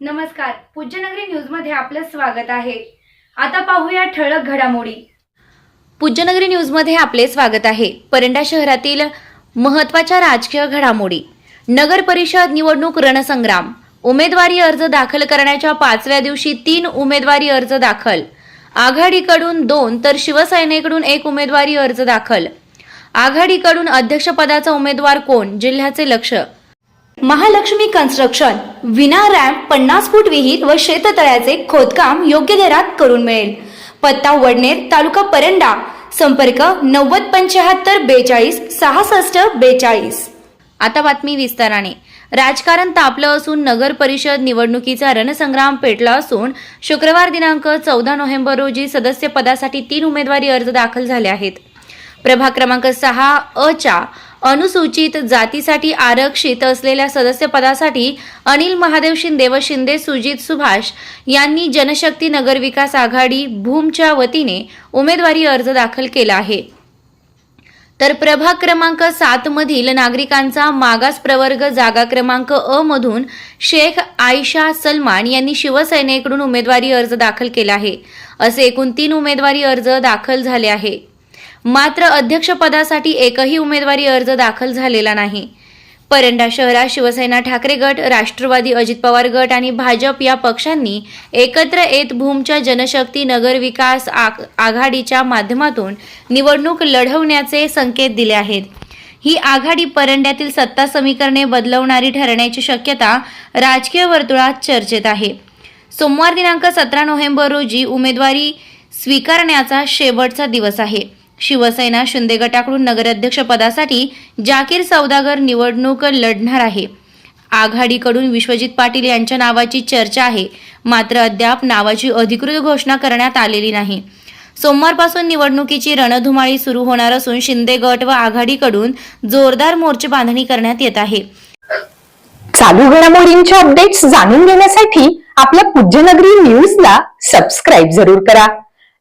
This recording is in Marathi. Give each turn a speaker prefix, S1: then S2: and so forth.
S1: नमस्कार. पूज्यनगरी न्यूजमध्ये आपलं स्वागत आहे. आता पाहूया ठळक घडामोडी. पूज्यनगरी न्यूजमध्ये आपले स्वागत आहे. परंडा शहरातील महत्त्वाच्या राजकीय घडामोडी. नगर परिषद निवडणूक रणसंग्राम. उमेदवारी अर्ज दाखल करण्याच्या पाचव्या दिवशी तीन उमेदवारी अर्ज दाखल. आघाडीकडून दोन तर शिवसेनेकडून एक उमेदवारी अर्ज दाखल. आघाडीकडून अध्यक्षपदाचा उमेदवार कोण? जिल्ह्याचे लक्ष. महालक्ष्मी कन्स्ट्रक्शन विना रॅम्प पन्नास फूट विहीर व शेततळ्याचे खोदकाम योग्य दरात करून मिळेल. पत्ता वडनेर तालुका परंडा. संपर्क नव्वद पंच्याहत्तर बेचाळीस सहासष्ट बेचाळीस. आता बातमी विस्ताराने. राजकारण तापलं असून नगर परिषद निवडणुकीचा रणसंग्राम पेटला असून शुक्रवार दिनांक चौदा नोव्हेंबर रोजी सदस्य पदासाठी तीन उमेदवारी अर्ज दाखल झाले आहेत. प्रभाग क्रमांक सहा अ च्या अनुसूचित जातीसाठी आरक्षित असलेल्या सदस्यपदासाठी अनिल महादेव शिंदे व शिंदे सुजित सुभाष यांनी जनशक्ती नगर विकास आघाडी भूमच्या वतीने उमेदवारी अर्ज दाखल केला आहे. तर प्रभाग क्रमांक सात मधील नागरिकांचा मागास प्रवर्ग जागा क्रमांक अ मधून शेख आयशा सलमान यांनी शिवसेनेकडून उमेदवारी अर्ज दाखल केला आहे. असे एकूण तीन उमेदवारी अर्ज दाखल झाले आहे. मात्र अध्यक्षपदासाठी एकही उमेदवारी अर्ज दाखल झालेला नाही. परंडा शहरात शिवसेना ठाकरे गट राष्ट्रवादी अजित पवार गट आणि भाजप या पक्षांनी एकत्र येत भूमच्या जनशक्ती नगर विकास आघाडीच्या माध्यमातून निवडणूक लढवण्याचे संकेत दिले आहेत. ही आघाडी परंड्यातील सत्ता समीकरणे बदलवणारी ठरण्याची शक्यता राजकीय वर्तुळात चर्चेत आहे. सोमवार दिनांक सतरा नोव्हेंबर रोजी उमेदवारी स्वीकारण्याचा शेवटचा दिवस आहे. शिवसेना शिंदे गटाकडून नगराध्यक्षपदासाठी जाकीर सौदागर निवडणूक लढणार आहे. आघाडीकडून विश्वजित पाटील यांच्या नावाची चर्चा आहे. मात्र अद्याप नावाची अधिकृत घोषणा करण्यात आलेली नाही. सोमवारपासून निवडणुकीची रणधुमाळी सुरू होणार असून शिंदे गट व आघाडीकडून जोरदार मोर्चे बांधणी करण्यात येत आहे.
S2: चालू घडामोडींच्या अपडेट्स जाणून घेण्यासाठी आपल्या पूज्यनगरी न्यूजला सबस्क्राईब जरूर करा.